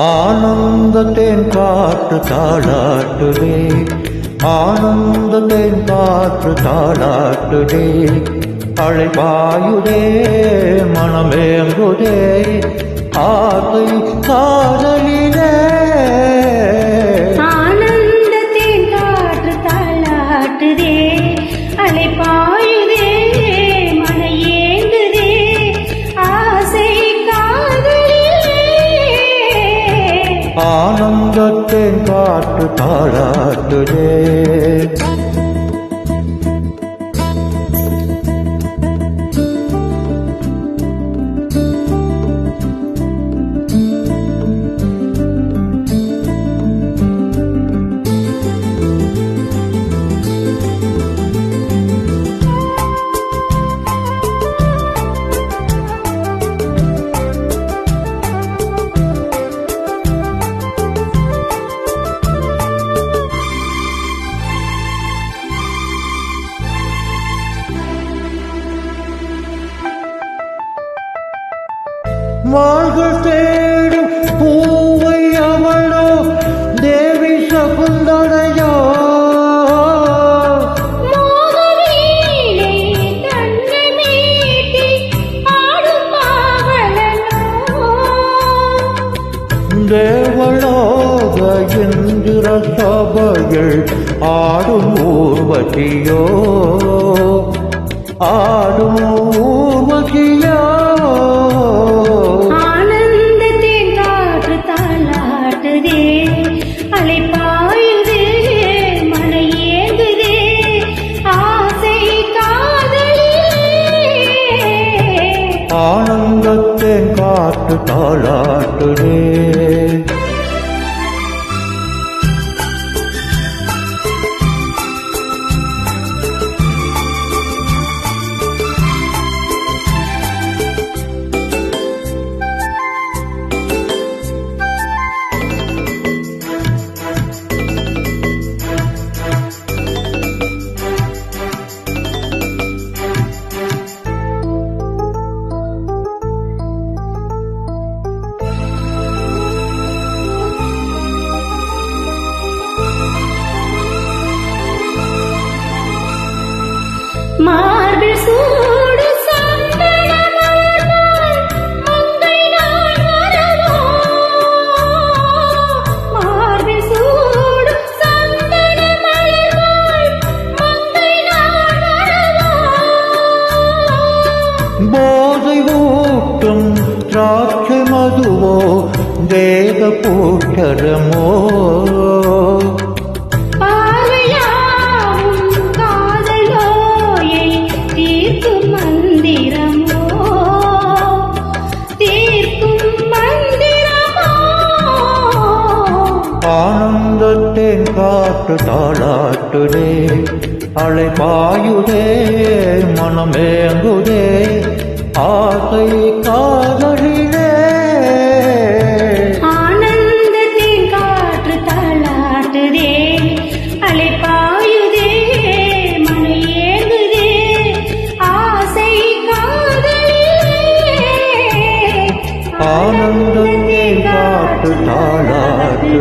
ஆனந்தத்தேன் காற்று தாளாட்டுதே. ஆனந்தத்தேன் காற்று தாளாட்டுதே. அழைப்பாயுதே மனமேங்குதே. ஆத்தை காதலினே ஆனந்தத்தேன் காற்று தாளாட்டுதே. ஆனந்தத்தேன் காற்று தாளாட்டுதே மாள்கள் தேடும் பூவை அவளோ தேவி பாவலனோ தேவலோக இந்திர சபைகள் ஆடும் ஊர்வசியோ. ஆடும் ஆனந்தத்தேன் காற்று தாளாட்டுதே. போதை ஊட்டும் திராட்சை மதுவோ தேவ போட்டரமோ ஆனந்தத்தின் காற்று தாளாட்டுதே அழைப்பாயுதே மனமேங்குதே ஆசை கா ஆனந்தத்தின் காற்று தாளாட்டு